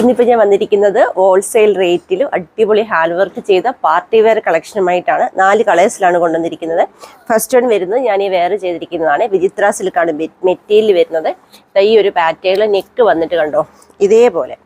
ഇന്നിപ്പോൾ ഞാൻ വന്നിരിക്കുന്നത് ഹോൾസെയിൽ റേറ്റിലും അടിപൊളി ഹാൻഡ് വർക്ക് ചെയ്ത പാർട്ടി വെയർ കളക്ഷനുമായിട്ടാണ് നാല് കളേഴ്സിലാണ് കൊണ്ടുവന്നിരിക്കുന്നത്. ഫസ്റ്റ് വൺ വരുന്നത് ഞാൻ ഈ വെയർ ചെയ്തിരിക്കുന്നതാണ്. വിചിത്ര സിൽക്കാണ് മെറ്റീരിയൽ വരുന്നത്. ഈ ഒരു പാറ്റേണിൽ നെക്ക് വന്നിട്ട് കണ്ടോ? ഇതേപോലെ.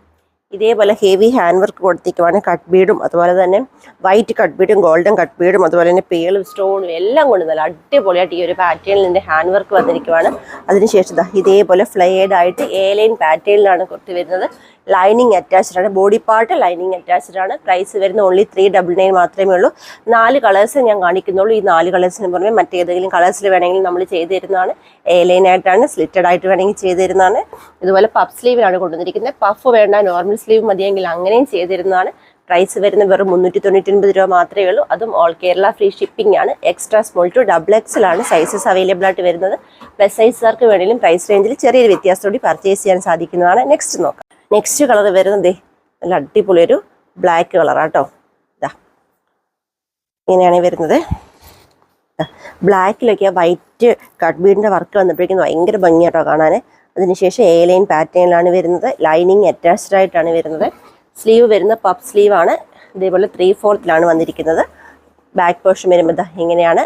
ഇതേപോലെ ഹെവി ഹാൻഡ് വർക്ക് കൊടുത്തിരിക്കുവാണ്. കട്ട് ബീഡും അതുപോലെ തന്നെ വൈറ്റ് കട്ട് ബീഡും ഗോൾഡൻ കട്ട് ബീഡും അതുപോലെ തന്നെ പേളും സ്റ്റോണും എല്ലാം കൊണ്ട് നല്ല അടിപൊളിയായിട്ട് ഈ ഒരു പാറ്റേണിൽ ഇതിന്റെ ഹാൻഡ് വർക്ക് വന്നിരിക്കുവാണ്. അതിനുശേഷം ഇതേപോലെ ഫ്ലൈഡായിട്ട് ആയിട്ട് എ ലൈൻ പാറ്റേണിലാണ് കൊടുത്തു വരുന്നത്. ലൈനിങ് അറ്റാച്ച്ഡ് ആണ്. ബോഡി പാർട്ട് ലൈനിങ് അറ്റാച്ച്ഡ് ആണ്. പ്രൈസ് വരുന്ന ഓൺലി ത്രീ ഡബിൾ നയൻ മാത്രമേ ഉള്ളൂ. നാല് കളേഴ്സ് ഞാൻ കാണിക്കുന്നുള്ളൂ. ഈ നാല് കളേഴ്സിന് പുറമെ മറ്റേതെങ്കിലും കളേഴ്സിൽ വേണമെങ്കിൽ നമ്മൾ ചെയ്ത് തരുന്നതാണ്. എ ലൈൻ ആയിട്ടാണ് സ്ലിറ്റഡ് ആയിട്ട് വേണമെങ്കിൽ ചെയ്ത് തരുന്നതാണ്. ഇതുപോലെ പഫ് സ്ലീവിലാണ് കൊണ്ടുവന്നിരിക്കുന്നത്. പഫ് വേണ്ട നോർമൽ സ്ലീവ് മതിയെങ്കിൽ അങ്ങനെയും ചെയ്ത് തരുന്നതാണ്. പ്രൈസ് വരുന്ന വെറും മുന്നൂറ്റി തൊണ്ണൂറ്റി ഒൻപത് രൂപ മാത്രമേ ഉള്ളൂ. അതും ഓൾ കേരള ഫ്രീ ഷിപ്പിംഗ് ആണ്. എക്സ്ട്രാ സ്മോൾ ടു ഡബിൾ എക്സിലാണ് സൈസസ് അവൈലബിൾ ആയിട്ട് വരുന്നത്. പ്ലസ് സൈസുകാർക്ക് വേണമെങ്കിലും പ്രൈസ് റേഞ്ചിൽ ചെറിയൊരു വ്യത്യാസത്തോടെ പർച്ചേസ് ചെയ്യാൻ സാധിക്കുന്നതാണ്. നെക്സ്റ്റ് നോക്കാം. നെക്സ്റ്റ് കളർ വരുന്നത് നല്ല അടിപൊളി ഒരു ബ്ലാക്ക് കളറാട്ടോ ഇതാ ഇങ്ങനെയാണ് വരുന്നത്. ബ്ലാക്കിലൊക്കെ വൈറ്റ് കട്ട് ബീഡിന്റെ വർക്ക് വന്നപ്പോഴേക്കും ഭയങ്കര ഭംഗിയാട്ടോ കാണാൻ അതിനുശേഷം എ ലൈൻ പാറ്റേണിലാണ് വരുന്നത്. ലൈനിങ് അറ്റാച്ച്ഡ് ആയിട്ടാണ് വരുന്നത്. സ്ലീവ് വരുന്ന പപ്പ് സ്ലീവ് സ്ലീവാണ് ഇതേപോലെ ത്രീ ഫോർത്തിലാണ് വന്നിരിക്കുന്നത്. ബാക്ക് പോർഷൻ വരുമ്പോൾ ഇങ്ങനെയാണ്.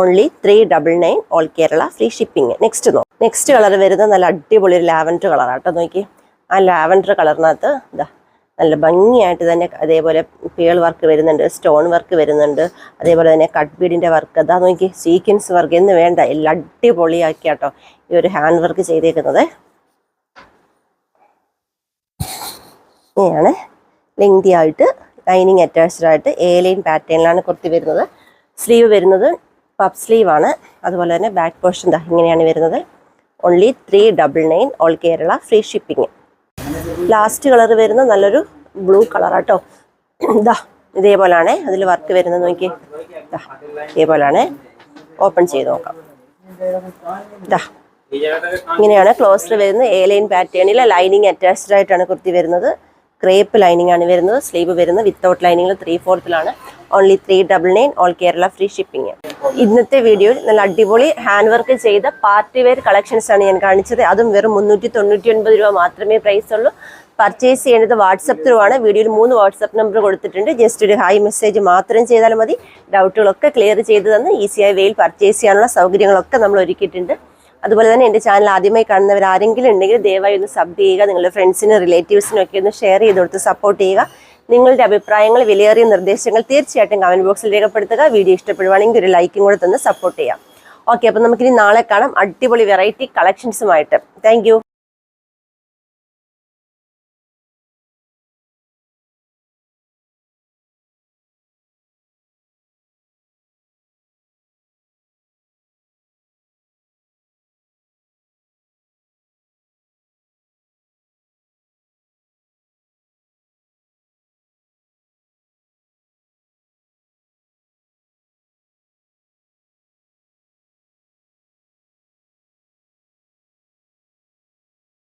Only three double nine all Kerala free shipping next no. Next colour വരുന്നത് നല്ല അടിപൊളി ഒരു ലാവൻഡർ കളറാട്ടോ നോക്കി ആ ലാവൻഡർ കളറിനകത്ത് ഇതാ നല്ല ഭംഗിയായിട്ട് തന്നെ അതേപോലെ പേൾ വർക്ക് വരുന്നുണ്ട് സ്റ്റോൺ വർക്ക് വരുന്നുണ്ട് അതേപോലെ തന്നെ കട്ട് ബീഡിന്റെ വർക്ക്. അതാ നോക്കി സീക്വൻസ് വർക്ക് എന്ന് വേണ്ട എല്ലാം അടിപൊളിയാക്കിയാട്ടോ ഈ ഒരു ഹാൻഡ് വർക്ക് ചെയ്തേക്കുന്നത്. ഇങ്ങനെയാണ് ലെങ്തി ആയിട്ട് ലൈനിങ് അറ്റാച്ച്ഡ് ആയിട്ട് എ ലൈൻ പാറ്റേണിലാണ് കുർത്തി വരുന്നത്. സ്ലീവ് വരുന്നത് പഫ് സ്ലീവ് ആണ്. അതുപോലെ തന്നെ ബാക്ക് പോർഷൻ ഇങ്ങനെയാണ് വരുന്നത്. Only three double nine all Kerala free shipping last colour വരുന്ന നല്ലൊരു ബ്ലൂ കളറാട്ടോ ഇതാ ഇതേപോലാണേ. അതിൽ വർക്ക് വരുന്നത് നോക്കി ദാ ഇതേപോലാണ്. ഓപ്പൺ ചെയ്ത് നോക്കാം. ഇതാ ഇങ്ങനെയാണ് ക്ലോസർ വരുന്നത്. എ ലൈൻ പാറ്റേണിൽ ലൈനിങ് അറ്റാച്ച്ഡ് ആയിട്ടാണ് കുർത്തി വരുന്നത്. ക്രേപ്പ് ലൈനിങ് ആണ് വരുന്നത്. സ്ലീവ് വരുന്നത്. വിത്തൗട്ട് ലൈനിങ്ങിൽ three ഫോർത്തിലാണ് only three double nine all Kerala free shipping ഇന്നത്തെ വീഡിയോയിൽ നല്ല അടിപൊളി ഹാൻഡ് വർക്ക് ചെയ്ത പാർട്ടി വെയർ കളക്ഷൻസ് ആണ് ഞാൻ കാണിച്ചത്. അതും വെറും മുന്നൂറ്റി തൊണ്ണൂറ്റി ഒൻപത് രൂപ മാത്രമേ പ്രൈസ് ഉള്ളൂ. പർച്ചേസ് ചെയ്യേണ്ടത് വാട്സപ്പ് ത്രൂ ആണ്. വീഡിയോയിൽ മൂന്ന് വാട്സപ്പ് നമ്പർ കൊടുത്തിട്ടുണ്ട്. ജസ്റ്റ് ഒരു ഹായ് മെസ്സേജ് മാത്രം ചെയ്താൽ മതി. ഡൗട്ടുകളൊക്കെ ക്ലിയർ ചെയ്ത് തന്ന് ഈസിയായി വെയിൽ പർച്ചേസ് ചെയ്യാനുള്ള സൗകര്യങ്ങളൊക്കെ നമ്മൾ ഒരുക്കിയിട്ടുണ്ട്. അതുപോലെ തന്നെ എന്റെ ചാനൽ ആദ്യമായി കാണുന്നവർ ആരെങ്കിലും ഉണ്ടെങ്കിൽ ദയവായി ഒന്ന് സബ് ചെയ്യുക. നിങ്ങളുടെ ഫ്രണ്ട്സിനും റിലേറ്റീവ്സിനും ഒക്കെ ഒന്ന് ഷെയർ ചെയ്ത് കൊടുത്ത് സപ്പോർട്ട് ചെയ്യുക. നിങ്ങളുടെ അഭിപ്രായങ്ങൾ വിലയേറിയ നിർദ്ദേശങ്ങൾ തീർച്ചയായിട്ടും കമന്റ് ബോക്സിൽ രേഖപ്പെടുത്തുക. വീഡിയോ ഇഷ്ടപ്പെടുവാണെങ്കിൽ ഒരു ലൈക്കും കൂടെ തന്ന് സപ്പോർട്ട് ചെയ്യാം. ഓക്കെ അപ്പം നമുക്കിനി നാളെ കാണാം. അടിപൊളി വെറൈറ്റി കളക്ഷൻസുമായിട്ട് താങ്ക്